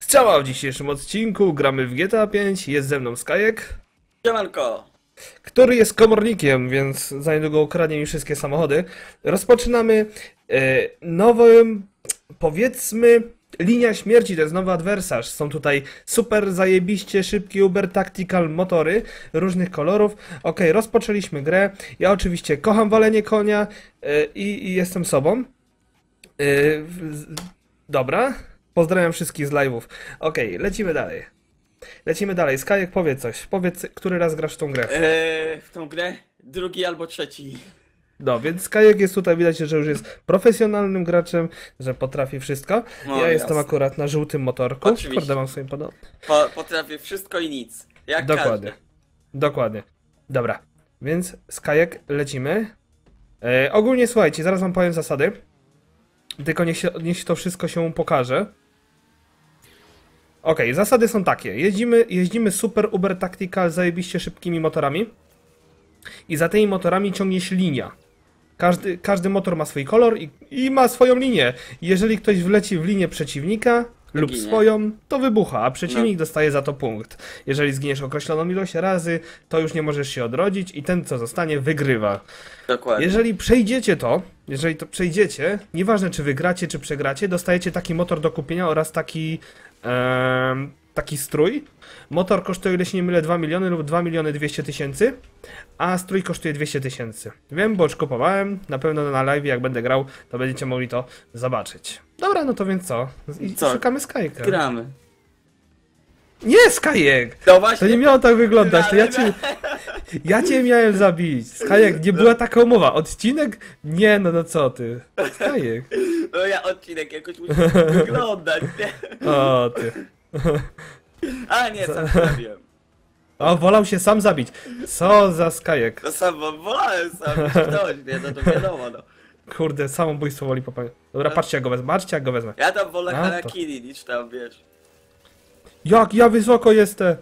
Strzała w dzisiejszym odcinku, gramy w GTA 5, jest ze mną Skajek, Siemanko! który jest komornikiem, więc za niedługo ukradnie mi wszystkie samochody. Rozpoczynamy e, nowym, powiedzmy, linia śmierci, to jest nowy adwersarz. Są tutaj super zajebiście szybkie Uber Tactical motory różnych kolorów. Ok, rozpoczęliśmy grę. Ja oczywiście kocham walenie konia e, i, jestem sobą. E, dobra. Pozdrawiam wszystkich z live'ów. Okej, lecimy dalej. Lecimy dalej. Skajek, powiedz coś. Powiedz, który raz grasz w tą grę. Eee, w tą grę drugi albo trzeci. No, więc Kajek jest tutaj, widać, że już jest profesjonalnym graczem, że potrafi wszystko. No, ja jestem jasne. akurat na żółtym motorku. Oczywiście. Kurde, mam sobie podobnie. Po, potrafię wszystko i nic. Jak Dokładnie. każdy. Dokładnie. Dobra, więc z Kajek lecimy. E, ogólnie słuchajcie, zaraz wam powiem zasady. Tylko niech, się, niech to wszystko się pokaże. Okej, zasady są takie. Jeździmy, jeździmy super Uber Tactical zajebiście szybkimi motorami. I za tymi motorami ciągnie się linia. Każdy, każdy motor ma swój kolor i, i ma swoją linię. Jeżeli ktoś wleci w linię przeciwnika lub ginie. swoją, to wybucha, a przeciwnik No. dostaje za to punkt. Jeżeli zginiesz określoną ilość razy, to już nie możesz się odrodzić i ten, co zostanie, wygrywa. Dokładnie. Jeżeli przejdziecie to, jeżeli to przejdziecie, nieważne czy wygracie, czy przegracie, dostajecie taki motor do kupienia oraz taki taki strój. Motor kosztuje, ile się nie mylę, 2 miliony lub 2 miliony 200 tysięcy, a strój kosztuje 200 tysięcy. Wiem, bo już kupowałem, na pewno na live jak będę grał, to będziecie mogli to zobaczyć. Dobra, no to więc co? I Co? Szukamy Skyka. Gramy. Nie, Skajek! No To właśnie. nie miało tak wyglądać, to ja cię, ja cię miałem zabić. Skajek, nie była taka umowa. Odcinek? Nie, no no co ty. Skajek. No ja odcinek jakoś musi wyglądać, nie? O ty. A nie, sam zrobiłem. O, wolał się sam zabić. Co za Skajek. No sam wolałem sam ktoś, nie? No to wiadomo, no. Kurde, samobójstwo woli popełnić. Dobra, patrzcie jak go wezmę, patrzcie jak go wezmę. Ja tam wolę to- harakiri niż tam, wiesz. Jak ja wysoko jestem.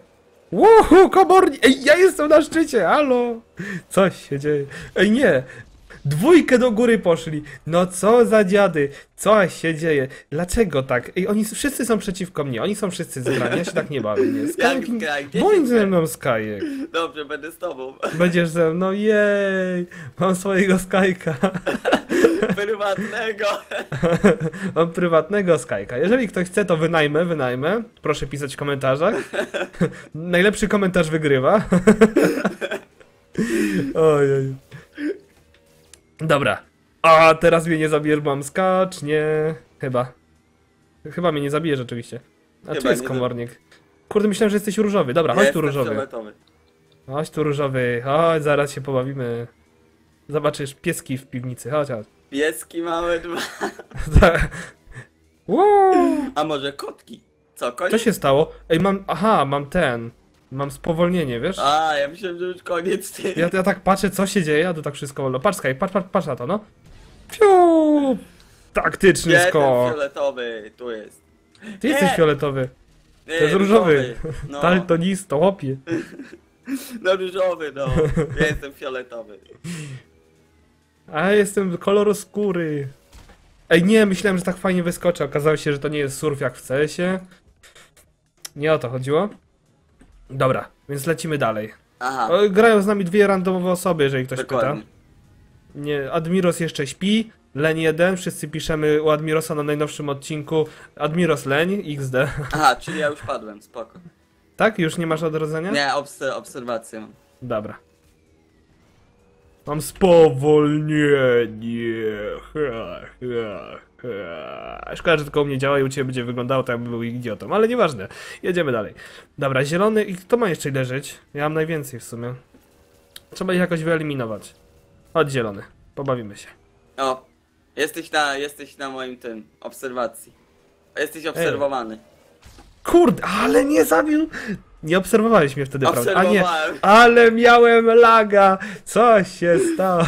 Łuhu, komorni. Ej, ja jestem na szczycie, halo. Coś się dzieje. Ej, nie. Dwójkę do góry poszli. No co za dziady. Co się dzieje? Dlaczego tak? Ej, oni wszyscy są przeciwko mnie. Oni są wszyscy zgrani. Ja się tak nie bawię, nie? Gdzie bądź ze mną, Skajek. Dobrze, będę z tobą. Będziesz ze mną, jej. Mam swojego Skajka. Prywatnego. Mam prywatnego Skyka. Jeżeli ktoś chce, to wynajmę, wynajmę. Proszę pisać w komentarzach. Najlepszy komentarz wygrywa. Ojej. Dobra. A teraz mnie nie zabijesz, bo mam skacz, nie. Chyba. Chyba mnie nie zabijesz rzeczywiście. A Chyba tu jest komornik. Kurde, myślałem, że jesteś różowy. Dobra, chodź tu różowy. fioletowy. Chodź tu różowy. Chodź, zaraz się pobawimy. Zobaczysz pieski w piwnicy. Chodź, chodź. Pieski małe dwa. Wow. A może kotki? Co, koniec? Co się stało? Ej, mam. Aha, mam ten. Mam spowolnienie, wiesz? A, ja myślałem, że już koniec. Ty. Ja, ja tak patrzę, co się dzieje, a tu tak wszystko wolno. Patrz, Sky, patrz, patrz, patrz na to, no. Fiu! Taktyczny ten skok. fioletowy, tu jest. Ty jesteś Nie. fioletowy. Nie, To jest różowy. No, Daltonisto, chłopie. no różowy, no. Ja jestem fioletowy. A ja jestem koloru skóry. Ej, nie, myślałem, że tak fajnie wyskoczę. Okazało się, że to nie jest surf jak w CS-ie. Nie o to chodziło. Dobra, więc lecimy dalej. Aha, O, grają z nami dwie randomowe osoby, jeżeli ktoś dokładnie. pyta. Nie, Admiros jeszcze śpi. Leń 1, wszyscy piszemy u Admirosa na najnowszym odcinku. Admiros Leń, XD. Aha, czyli ja już padłem, spoko. Tak? Już nie masz odrodzenia? Nie, obs- obserwację mam. Dobra. Mam spowolnienie. Ha, ha, ha. Szkoda, że tylko u mnie działa i u ciebie będzie wyglądało tak, jakby był idiotą, ale nieważne. Jedziemy dalej. Dobra, zielony i kto ma jeszcze leżeć? Ja mam najwięcej w sumie. Trzeba ich jakoś wyeliminować. Chodź zielony, pobawimy się. O, jesteś na, jesteś na moim tym, obserwacji. Jesteś obserwowany. Kurde, ale nie zabił! Nie obserwowałeś mnie wtedy, prawda? A nie, Obserwowałem. ale miałem laga! Coś się stało.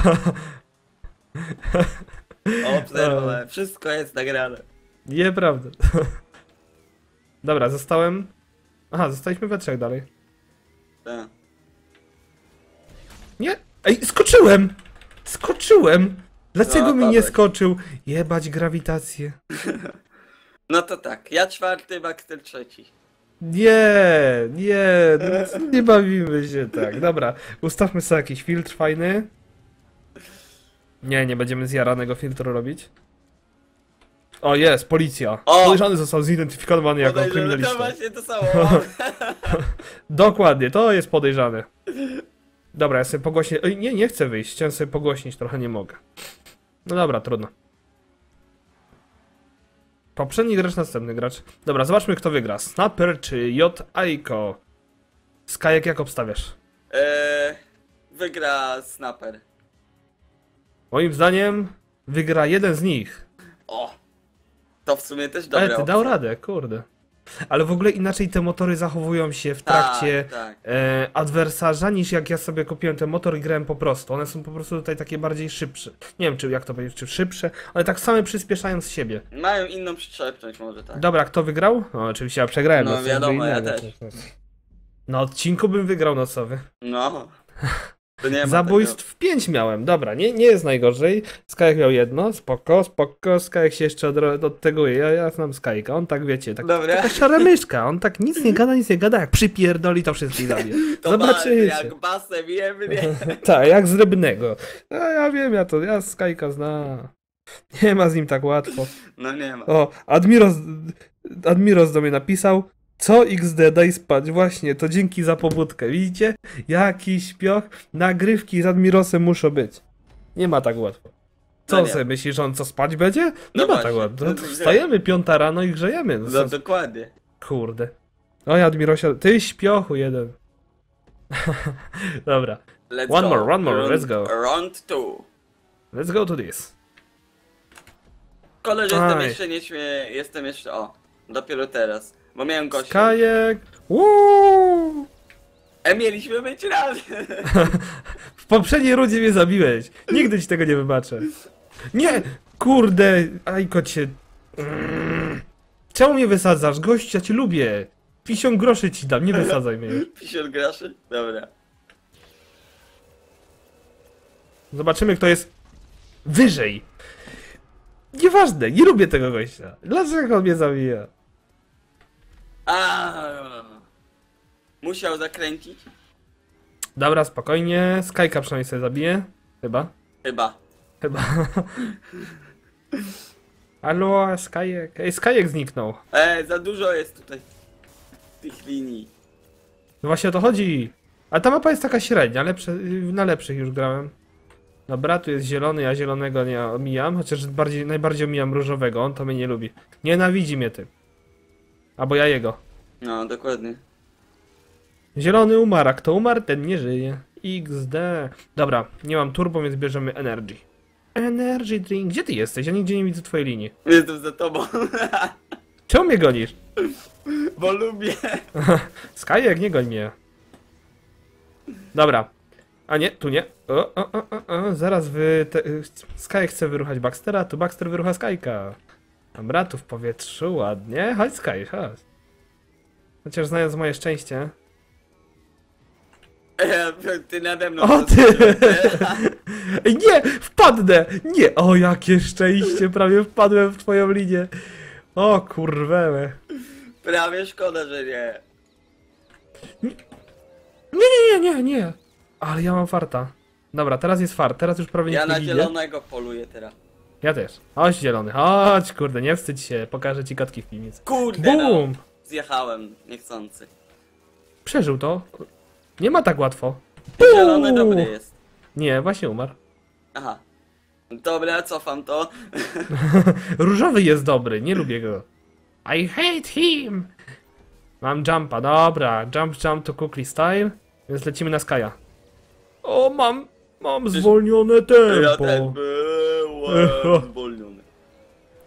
Obserwowałem. Wszystko jest nagrane. Nieprawda. Dobra, zostałem. Aha, zostaliśmy we trzech dalej. Tak. Nie! Ej, skoczyłem! Skoczyłem! Dlaczego No, mi nie skoczył? Jebać grawitację. No to tak, ja czwarty, Baxter trzeci. Nie, nie, no, nie bawimy się tak. Dobra, ustawmy sobie jakiś filtr fajny. Nie, nie będziemy zjaranego filtru robić. O, jest, policja. O! Podejrzany został zidentyfikowany jako Podejrzewam, to kryminalista. właśnie to samo. Dokładnie, to jest podejrzane. Dobra, ja sobie pogłośnię. Ej, nie, nie chcę wyjść. Chciałem sobie pogłośnić, trochę nie mogę. No dobra, trudno. Poprzedni gracz, następny gracz. Dobra, zobaczmy kto wygra. Snapper czy J. Aiko? Skajek jak obstawiasz? Eee, wygra Snapper. Moim zdaniem wygra jeden z nich. O! To w sumie też dobre Ale ty dał radę, kurde. Ale w ogóle inaczej te motory zachowują się w trakcie Tak, tak. e, adwersarza niż jak ja sobie kupiłem ten motor i grałem po prostu. One są po prostu tutaj takie bardziej szybsze. Nie wiem, czy jak to powiedzieć, czy szybsze, ale tak same przyspieszają z siebie. Mają inną przyczepność może tak. Dobra, kto wygrał? No oczywiście ja przegrałem. No, co wiadomo, innego. ja też. Na odcinku bym wygrał nocowy. No. Zabójstw 5 miałem, dobra, nie, nie jest najgorzej. Skajek miał jedno, spoko, spoko, Skajek się jeszcze od, odteguje. Ja, ja znam Skajka, on tak wiecie, tak, Dobra. taka szara myszka, on tak nic nie gada, nic nie gada, jak przypierdoli to wszystkich zabije. Zobaczycie. jak basem wiemy, nie? Tak, jak z rybnego. A ja wiem, ja to, ja Skajka zna. Nie ma z nim tak łatwo. No nie ma. O, Admiros, Admiros do mnie napisał, co XD, daj spać, właśnie, to dzięki za pobudkę, widzicie? Jaki śpioch, nagrywki z Admirosem muszą być. Nie ma tak łatwo. Co No sobie myślisz, że on co spać będzie? Nie No ma właśnie, tak łatwo. To Wstajemy piąta rano i grzejemy. No, No dokładnie. Kurde. Oj, Admirosia, ty śpiochu jeden. Dobra, Let's One go. more, one more, Round- let's go. Round two. let's go to this. Koleż jestem jeszcze nie śmie... Jestem jeszcze... O. Dopiero teraz. Bo miałem gościa. Kajek, Uuu! E, mieliśmy być razem. W poprzedniej rundzie mnie zabiłeś. Nigdy ci tego nie wybaczę. Nie! Kurde! Ajko cię... Mm. Czemu mnie wysadzasz? Gość, ja cię lubię. Pisią groszy ci dam, nie wysadzaj mnie. już. Pisior graszy? Dobra. Zobaczymy, kto jest wyżej. Nieważne, nie lubię tego gościa. Dlaczego on mnie zabija? A. Musiał zakręcić? Dobra, spokojnie. Skajka przynajmniej sobie zabije. Chyba. Chyba. Chyba. Halo, Skajek. Ej, Skajek zniknął. E, za dużo jest tutaj. Tych linii. No właśnie o to chodzi. A ta mapa jest taka średnia, lepsze, na lepszych już grałem. Dobra, tu jest zielony, ja zielonego nie omijam, chociaż bardziej, najbardziej omijam różowego, on to mnie nie lubi. Nienawidzi mnie tym. Albo ja jego. No, dokładnie. Zielony umarł, a kto umarł, ten nie żyje. XD. Dobra, nie mam turbo, więc bierzemy energy. Energy drink. Gdzie ty jesteś? Ja nigdzie nie widzę twojej linii. Jestem za tobą. Czemu mnie gonisz? Bo lubię. Skajek, nie goń mnie. Dobra. A nie, tu nie. O, o, o, o, o. Zaraz wy... Te, Skajek chce wyruchać Baxtera, tu Baxter wyrucha Skajka. Dobra, tu w powietrzu, ładnie. Chodź Skaj, chodź. Chociaż znając moje szczęście... Ty nade mną. O ty! Nie! Wpadnę! Nie! O, jakie szczęście! Prawie wpadłem w twoją linię. O, kurwę. Prawie szkoda, że nie. Nie, nie, nie, nie, nie. Ale ja mam farta. Dobra, teraz jest fart, teraz już prawie Ja nie na widzi. zielonego poluję teraz. Ja też. Chodź zielony, chodź kurde, nie wstydź się, pokażę ci kotki w piwnicy. Kurde, no. Bum! Zjechałem, niechcący. Przeżył to. Nie ma tak łatwo. Zielony dobry jest. Nie, właśnie umarł. Aha. Dobra, cofam to. Różowy jest dobry, nie lubię go. I hate him! Mam jumpa, dobra. Jump, jump to Kukli style, więc lecimy na Skaja. O, mam, mam zwolnione Ja tempo. Zwolniony.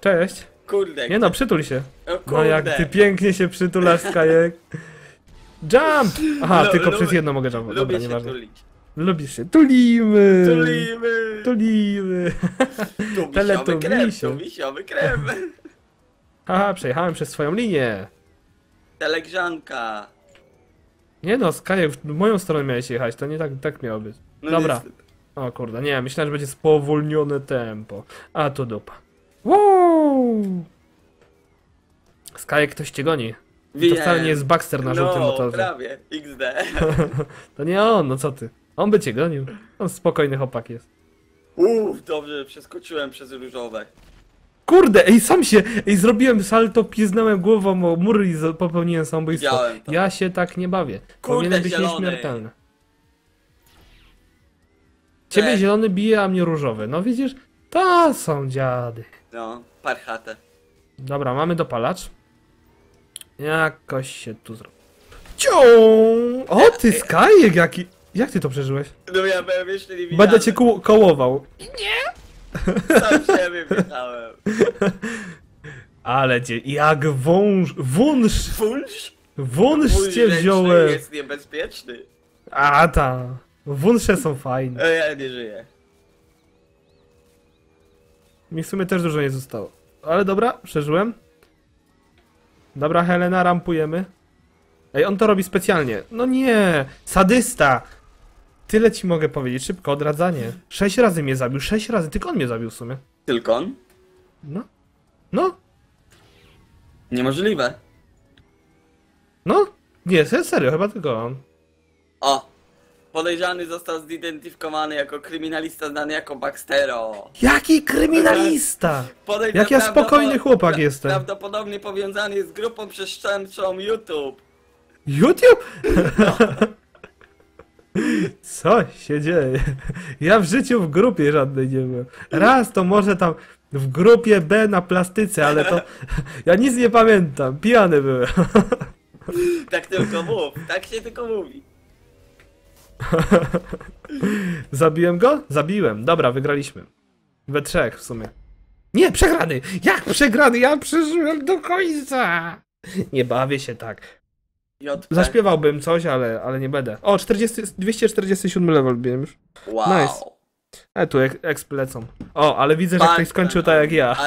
Cześć. Kurde. Nie no, przytul się. o No kurde. jak ty pięknie się przytulasz, Skajek. Jump! Aha, Lu- tylko przez jedno mogę jump. Dobra, nieważne. tulić. Lubisz się. Tulimy! Tulimy. Tulimy! Tu Teletubisie. krew, tu wisiowy krew. Haha, przejechałem przez swoją linię. Telegrzanka. Nie no, Skajek, w moją stronę miałeś jechać, to nie tak, tak miało być. No Dobra. niestety. O kurde, nie, myślałem, że będzie spowolnione tempo. A to dupa. Wow! Skajek ktoś cię goni. To Wiem. wcale nie jest Baxter na żółtym no, motorze. prawie. XD. To nie on, no co ty. On by cię gonił. On spokojny chłopak jest. Uff, dobrze, przeskoczyłem przez różowe. Kurde, ej, sam się, ej, zrobiłem salto, piznąłem głową o mur i popełniłem samobójstwo. Widziałem to. Ja się tak nie bawię. Kurde, Powinien być zielony. nieśmiertelny. Ciebie zielony bije, a mnie różowy. No widzisz? To są dziady. No, parchatę. Dobra, mamy dopalacz. Jakoś się tu zrobi. Cią! O, ty skajek jaki... Jak ty to przeżyłeś? No ja byłem jeszcze nie widziałem. Będę cię koło- kołował. Sam siebie wjechałem. Ale cię, jak wąż... Wąż... Wunsz? Wąż Mój cię wziąłem. jest niebezpieczny. A ta. Wąsze są fajne. E, ja nie żyję. Mi w sumie też dużo nie zostało. Ale dobra, przeżyłem. Dobra, Helena, rampujemy. Ej, on to robi specjalnie. No nie, sadysta. Tyle ci mogę powiedzieć, szybko, odradzanie. Sześć razy mnie zabił, sześć razy, tylko on mnie zabił w sumie. Tylko on? No. No, Niemożliwe. no. Nie, se- serio, chyba tylko on. O! Podejrzany został zidentyfikowany jako kryminalista znany jako Baxtero. Jaki kryminalista! Podejrz- Jak ja spokojny chłopak jestem. Prawdopodobnie powiązany jest z grupą przestępczą YouTube. YouTube? Co się dzieje? Ja w życiu w grupie żadnej nie byłem. Raz to może tam w grupie B na plastyce, ale to ja nic nie pamiętam. Pijany byłem. Tak tylko mów, tak się tylko mówi. Zabiłem go? Zabiłem. Dobra, wygraliśmy. We trzech w sumie. Nie, przegrany! Jak przegrany? Ja przeżyłem do końca! Nie bawię się tak. JP. Zaśpiewałbym coś, ale, ale nie będę. O, 40, 247 level biłem już. Wow. Nice. E, tu ek, exp lecą. O, ale widzę, że ktoś skończył tak jak ja.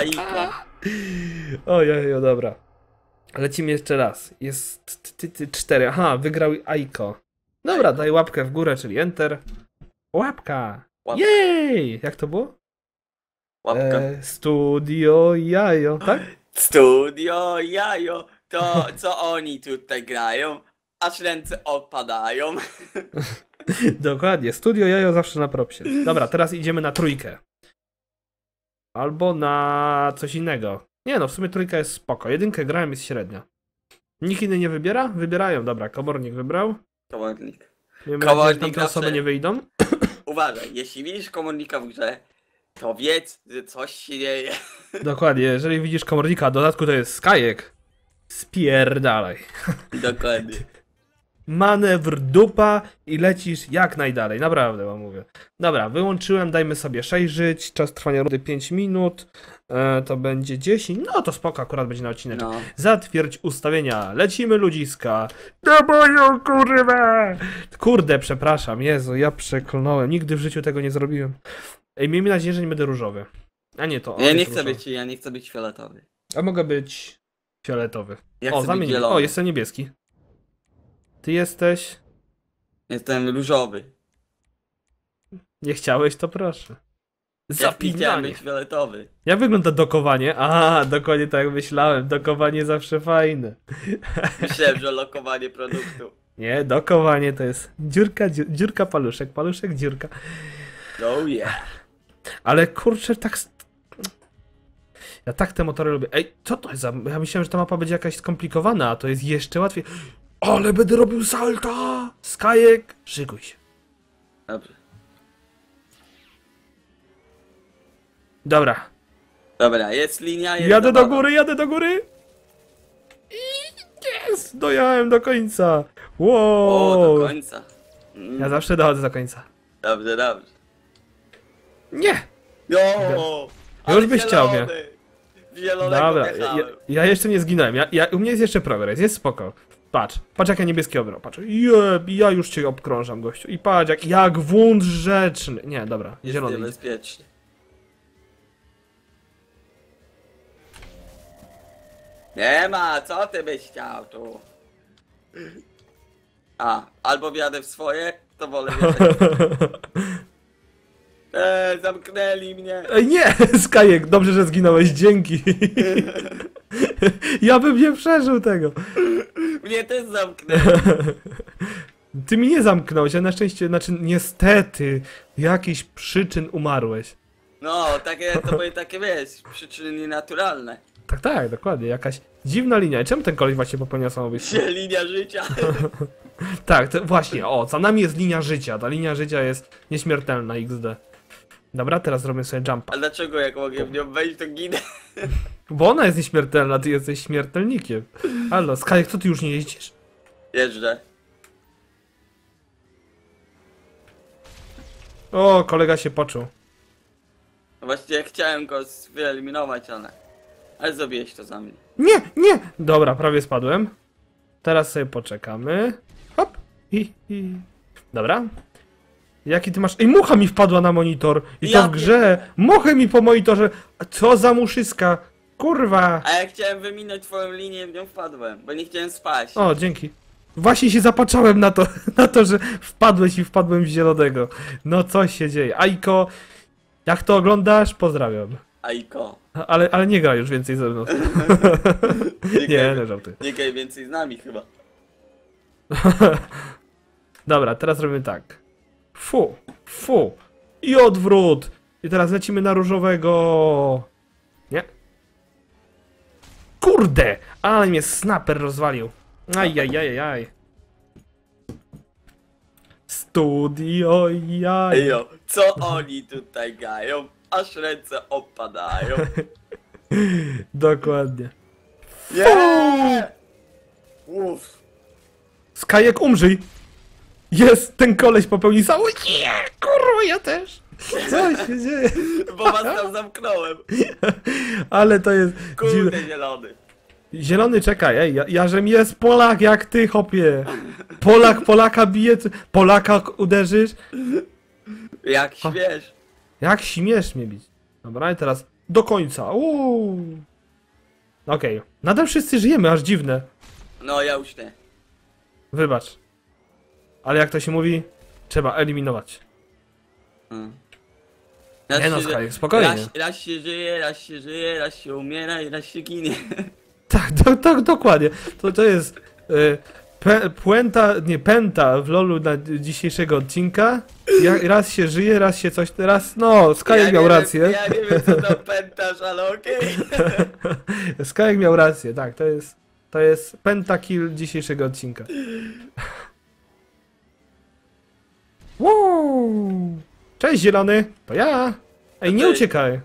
Ojej, dobra. Lecimy jeszcze raz. Jest ty, ty, cztery. Aha, wygrał Aiko. Dobra, daj łapkę w górę, czyli enter. Łapka. Łapka. Jej! Jak to było? Łapka. E, studio jajo, tak? Studio Jajo. To co oni tutaj grają? Aż ręce opadają. Dokładnie, studio jajo zawsze na propsie. Dobra, teraz idziemy na trójkę. Albo na coś innego. Nie no, w sumie trójka jest spoko. Jedynkę grałem jest średnia. Nikt inny nie wybiera? Wybierają, dobra, komornik wybrał. Komornik. Miejmy nadzieję, że tamte osoby nie wyjdą. Uważaj, jeśli widzisz komornika w grze, to wiedz, że coś się dzieje. Dokładnie, jeżeli widzisz komornika, a w dodatku to jest skajek. Spierdalaj. Dokładnie. Manewr dupa i lecisz jak najdalej. Naprawdę wam mówię. Dobra, wyłączyłem, dajmy sobie 6 żyć, czas trwania rundy 5 minut. E, to będzie 10. No to spoko, akurat będzie na odcinek. No. Zatwierdź ustawienia. Lecimy ludziska. Do boju, kurwa! Kurde, przepraszam, Jezu, ja przeklnąłem. Nigdy w życiu tego nie zrobiłem. Ej, miejmy nadzieję, że nie będę różowy. A nie to. Ja nie chcę różowy. być, ja nie chcę być fioletowy. A mogę być fioletowy. Ja o, chcę być zamień. zielony. O, jestem niebieski. Ty jesteś. Jestem różowy. Nie chciałeś, to proszę. Ja Zapinanie. być fioletowy. Jak wygląda dokowanie? A, dokładnie tak myślałem. Dokowanie zawsze fajne. Myślałem, że lokowanie produktu. Nie, dokowanie to jest dziurka, dziur, dziurka, paluszek, paluszek, dziurka. Oh yeah. Ale kurczę, tak. Ja tak te motory lubię. Ej, co to jest za. Ja myślałem, że ta mapa będzie jakaś skomplikowana, a to jest jeszcze łatwiej. Ale będę robił salta! Skajek! Szykuj się. Dobrze. Dobra. Dobra, jest linia, jest Jadę do zabawa. góry, jadę do góry! I jest! Dojechałem do końca! Wow! O, do końca. Mm, Ja zawsze dochodzę do końca. Dobrze, dobrze. Nie! Jo! Już byś chciał zielony. Zielonego Dobra, ja, wjechałem. ja jeszcze nie zginąłem. Ja, ja, u mnie jest jeszcze progres, jest spoko. Patrz, patrz jak ja niebieski obrał, patrz. Jeb, ja już cię obkrążam, gościu. I patrz, jak, jak wąt rzeczny. Nie, dobra, Jest zielony. idzie. niebezpieczny. Nie ma, co ty byś chciał tu? A, albo wjadę w swoje, to wolę. Eee, zamknęli mnie. Ej, nie! Skajek, dobrze, że zginąłeś, dzięki. ja bym nie przeżył tego. Mnie też zamknęli. Ty mi nie zamknąłeś, a na szczęście, znaczy niestety, jakichś przyczyn umarłeś. No, takie, to były takie, wiesz, przyczyny nienaturalne. Tak, tak, dokładnie, jakaś dziwna linia. I czemu ten koleś właśnie popełnia samobójstwo? Linia życia. Tak, to właśnie, o, za nami jest linia życia. Ta linia życia jest nieśmiertelna, XD. Dobra, teraz zrobię sobie jumpa. A dlaczego jak mogę w nią wejść, to ginę? Bo ona jest nieśmiertelna, ty jesteś śmiertelnikiem. Halo, Skajek, co ty już nie jeździsz? Jeżdżę. O, kolega się poczuł. Właściwie chciałem go wyeliminować, ale... Ale zrobiłeś to za mnie. Nie, nie! Dobra, prawie spadłem. Teraz sobie poczekamy. Hop! I, i. Dobra. Jaki ty masz. Ej, mucha mi wpadła na monitor! I to Ja w grze! Muchę mi po monitorze! Co za muszyska! Kurwa! A ja chciałem wyminąć twoją linię, w nią wpadłem, bo nie chciałem spaść. O, dzięki. Właśnie się zapatrzałem na to, na to, że wpadłeś i wpadłem w zielonego. No co się dzieje? Ajko, jak to oglądasz? Pozdrawiam. Ajko. Ale, ale nie gra już więcej ze mną. Nie, Nie, nie żartuję. nie graj więcej z nami chyba. Dobra, teraz robimy tak. Fu, fu. I odwrót. I teraz lecimy na różowego. Nie? Kurde! Ale mnie snapper rozwalił. Ajajajajaj. Studio jaj. Ejo, co oni tutaj gają? Aż ręce opadają. Dokładnie. Nie! Uff. Skajek umrzyj! Jest! Ten koleś popełnił samo. Nie! Kurwa, ja też! Co się dzieje? Bo was tam zamknąłem. Ale to jest. Kurde zielony. Zielony, czekaj, ej, ja, jażem jest Polak jak ty, hopie. Polak Polaka bije, Polaka uderzysz. Jak śmiesz. Jak śmiesz mnie bić. Dobra, i teraz do końca. Uuu. Okej, nadal wszyscy żyjemy, aż dziwne. No ja już nie. Wybacz. Ale jak to się mówi, trzeba eliminować. Hmm. Nie no, Skaj, spokojnie. Raz, raz się żyje, raz się żyje, raz się umiera i raz się ginie. Tak, do, dokładnie. To, to jest y, pe, puenta, nie, penta w lolu na dzisiejszego odcinka. Ja, raz się żyje, raz się coś, raz, no, Skajek Ja miał nie rację. Wiem, ja nie wiem co to pętasz, ale okej. Skajek miał rację, tak, to jest, to jest pentakill dzisiejszego odcinka. Wow! Cześć zielony, to ja. Ej, nie uciekaj.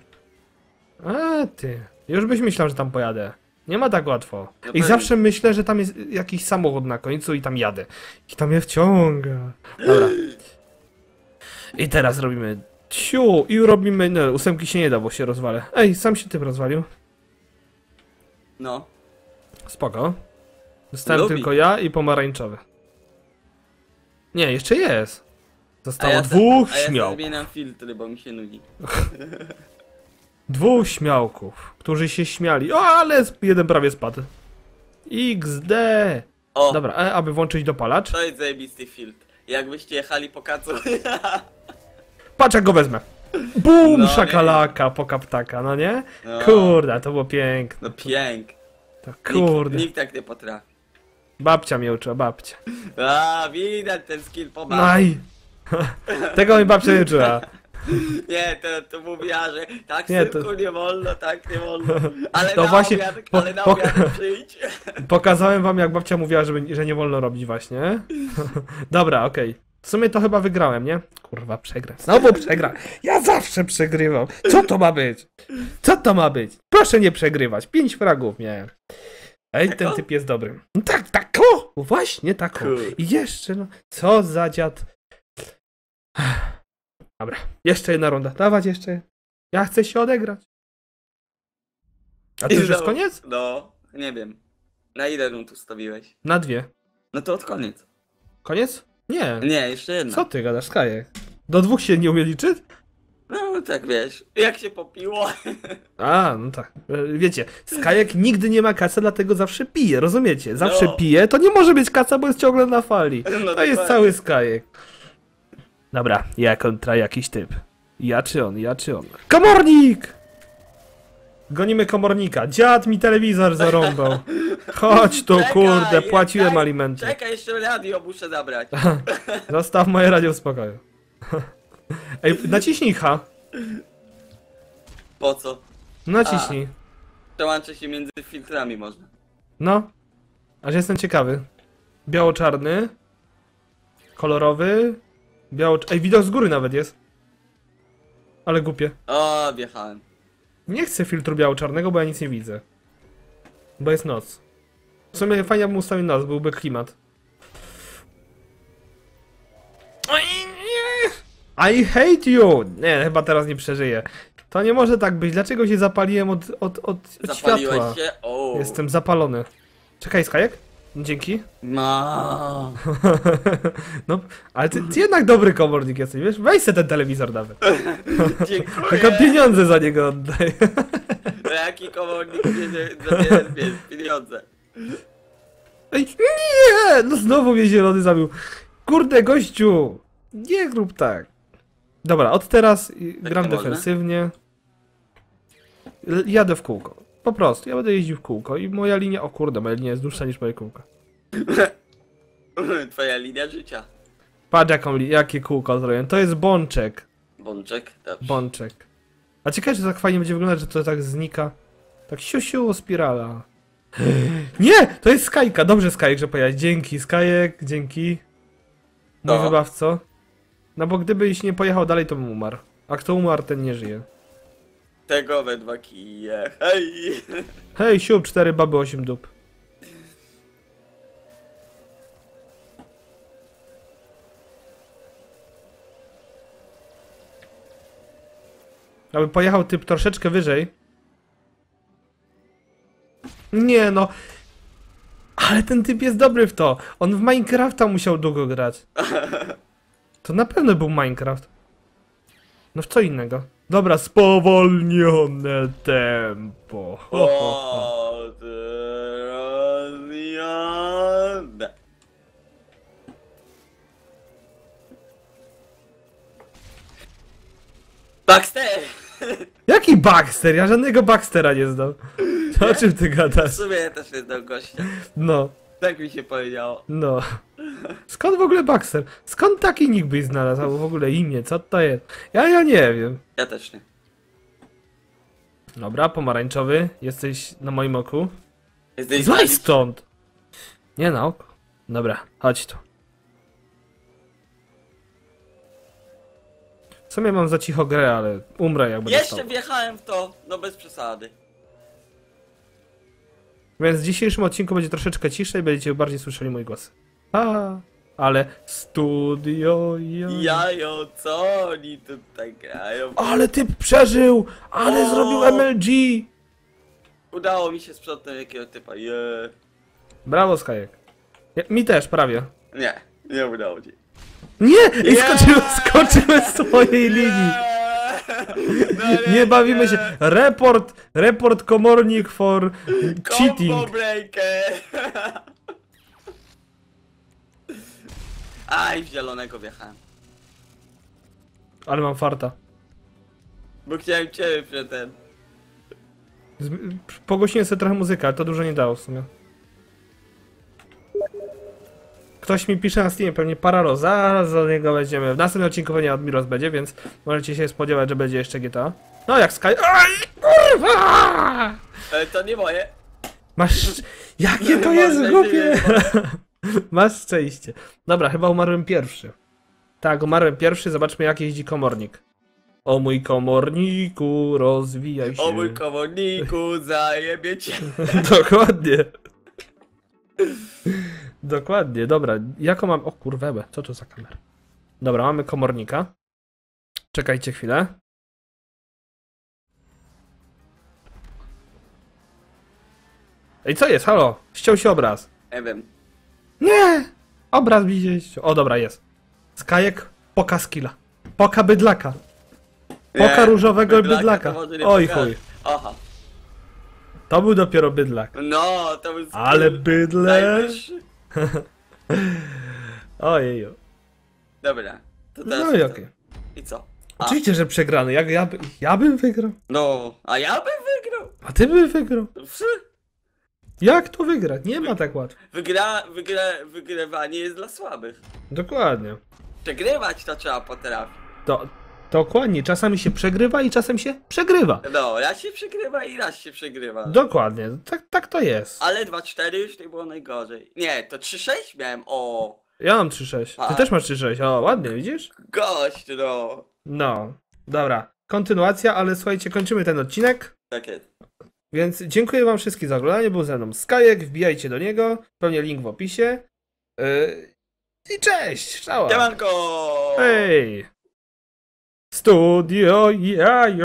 A ty, już byś myślał, że tam pojadę. Nie ma tak łatwo. I zawsze myślę, że tam jest jakiś samochód na końcu i tam jadę. I tam mnie wciąga. Dobra. I teraz robimy ciu i robimy, no ósemki się nie da, bo się rozwalę. Ej, sam się tym rozwalił. No. Spoko. Zostałem Lubi. tylko ja i pomarańczowy. Nie, jeszcze jest. Zostało ja se- dwóch a ja śmiałków. zmieniam filtry, bo mi się nudzi. Dwóch śmiałków, którzy się śmiali. O, ale jeden prawie spadł. XD. O, Dobra, e, aby włączyć dopalacz. to jest zajebisty filtr. Jakbyście jechali po kacu. Patrz jak go wezmę. Bum, No, szakalaka, poka ptaka, no nie? No. Kurde, to było piękne. No pięk. To Nikt, kurde. nikt tak nie potrafi. Babcia mnie uczyła, babcia. A, widać ten skill po Naj. Tego mi babcia nie uczyła. Nie, to, to mówiła, że tak Nie, nie, to- nie wolno, tak nie wolno. Ale To na właśnie obiad, po- ale na po- przyjdź. Pokazałem wam, jak babcia mówiła, żeby, że nie wolno robić właśnie. Dobra, okej. W sumie to chyba wygrałem, nie? Kurwa, przegram. Znowu przegram. Ja zawsze przegrywam. Co to ma być? Co to ma być? Proszę nie przegrywać. Pięć fragów miałem. Ej, ten typ jest dobry. No tak, tak, o! Właśnie taką. Kur- I jeszcze, no. Co za dziad. Dobra, jeszcze jedna runda. Dawać jeszcze. Ja chcę się odegrać. A to już jest No, koniec? No, nie wiem. Na ile rund ustawiłeś? Na dwie. No to od koniec. Koniec? Nie. Nie, jeszcze jedna. Co ty gadasz, Skajek? Do dwóch się nie umie liczyć? No, tak wiesz, jak się popiło. A, no tak. E, Wiecie, Skajek nigdy nie ma kaca, dlatego zawsze pije, rozumiecie? Zawsze No. pije, to nie może być kaca, bo jest ciągle na fali. No To jest cały Skajek. Dobra, ja kontra jakiś typ. Ja czy on, ja czy on. Komornik! Gonimy komornika. Dziad mi telewizor zarąbał. Chodź tu, Czekaj, kurde, płaciłem czekaj, alimenty. Czekaj, jeszcze radio muszę zabrać. Zostaw moje radio w spokoju. Ej, naciśnij H. Po co? Naciśnij. Przełączę się między filtrami można. No. Aż jestem ciekawy. Biało-czarny. Kolorowy. Biało... Ej, widok z góry nawet jest. Ale głupie. O, wjechałem. Nie chcę filtru biało-czarnego, bo ja nic nie widzę. Bo jest noc. W sumie fajnie bym ustawił noc, byłby klimat. Oj, nie. I hate you! Nie, chyba teraz nie przeżyję. To nie może tak być. Dlaczego się zapaliłem od, od, od, od Zapaliłeś światła? się? O. Jestem zapalony. Czekaj, Skajek? Dzięki. No. No, ale ty, ty jednak dobry komornik jesteś, wiesz? Weź se ten telewizor nawet. Dziękuję. Tylko pieniądze za niego oddaj. No Jaki komornik bierze wiesz, pieniądze? Ej, nie! No znowu mnie zielony zabił. Kurde, gościu! Nie rób tak. Dobra, od teraz y, gram można? defensywnie. Jadę w kółko. Po prostu, ja będę jeździł w kółko i moja linia... O kurde, moja linia jest dłuższa niż moje kółko. Twoja linia życia. Patrz jaką, li- jakie kółko zrobiłem. To jest bączek. Bączek? Dobrze. Bączek. A ciekawe, czy tak fajnie będzie wyglądać, że to tak znika. Tak siu-siu, spirala. Nie! To jest Skajka. Dobrze, Skajek, że pojechałeś. Dzięki, Skajek, dzięki. Mój No. wybawco. No bo gdybyś nie pojechał dalej, to bym umarł. A kto umarł, ten nie żyje. Tego we dwa kije. Hej! Hej, siup, cztery baby, osiem dup. Aby pojechał typ troszeczkę wyżej. Nie no. Ale ten typ jest dobry w to. On w Minecrafta musiał długo grać. To na pewno był Minecraft. No w co innego? Dobra, spowolnione tempo. Ho. Baxter! Jaki Baxter? Ja żadnego Baxtera nie znam. To o czym ty W gadasz? sumie też jest do gościa. No, Tak mi się powiedziało. no. Skąd w ogóle Baxter? Skąd taki nick byś znalazł? Albo w ogóle imię, co to jest? Ja, ja nie wiem. Ja też nie. Dobra, pomarańczowy, jesteś na moim oku. Jesteś zabić. stąd! Nie na oko. Dobra, chodź tu. W sumie mam za cicho grę, ale umrę jak będę Jeszcze stał. wjechałem w to, no bez przesady. Więc w dzisiejszym odcinku będzie troszeczkę ciszej, będziecie bardziej słyszeli mój głos. A, ale studio. Jo... Jajo, co oni tutaj grają? Ale typ przeżył! Ale O! zrobił MLG! Udało mi się sprzątnąć jakiego typa, je. Brawo, Skajek. Ja, mi też, prawie. Nie, nie udało ci. Nie! I Nie! skoczyłem, skoczyłem z twojej linii. No Nie bawimy się. Report, report komornik for Combo cheating. breaker. Aj, w zielonego wjechałem. Ale mam farta. Bo chciałem ciebie przed ten. Z- Pogłosiłem sobie trochę muzykę, ale to dużo nie dało w sumie. Ktoś mi pisze na Steamie, pewnie Pararo, zaraz do niego będziemy. W następnym odcinku pewnie Admiros będzie, więc możecie się spodziewać, że będzie jeszcze GTA. No jak Sky... Aj, kurwa! E, to nie moje. Masz... Jakie to jest głupie! Masz szczęście. Dobra, chyba umarłem pierwszy. Tak, umarłem pierwszy, zobaczmy jak jeździ komornik. O mój komorniku, rozwijaj się. O mój komorniku, zajebie cię. Dokładnie. Dokładnie, dobra. Jaką mam. O kurwę, co to za kamera? Dobra, mamy komornika. Czekajcie chwilę. Ej, co jest? Halo? Ściął się obraz. Nie wiem. Nie! Obraz ściął. O, dobra, jest. Skajek, poka skilla. Poka bydlaka. Poka Nie, różowego bydlaka bydlaka. to może nie Oj chuj. Aha. To był dopiero bydlak. No, to był Ale skill bydle. najwyższy. Ojeju. Dobra. To teraz No i okej. I co? A, Oczywiście, że przegrany. Jak ja, by, ja bym wygrał. no, a ja bym wygrał. A ty bym wygrał. Przy- Jak to wygrać? Nie ma tak łatwo. Wygra, wygra, wygrywanie jest dla słabych. Dokładnie. Przegrywać to trzeba potrafić. To, dokładnie. Czasami się przegrywa i czasem się przegrywa. No, raz się przegrywa i raz się przegrywa. Dokładnie. Tak, tak to jest. Ale 2-4 już nie było najgorzej. Nie, to 3-6 miałem. O, Ja mam 3-6. Ty A. też masz 3-6. O, ładnie, widzisz? gość, no. No. Dobra. Kontynuacja, ale słuchajcie, kończymy ten odcinek. Tak jest. Więc dziękuję wam wszystkim za oglądanie. Był ze mną Skajek, wbijajcie do niego. Pewnie link w opisie. Yy, I cześć! Czoła! Siemanko! Hej! Studio jajo!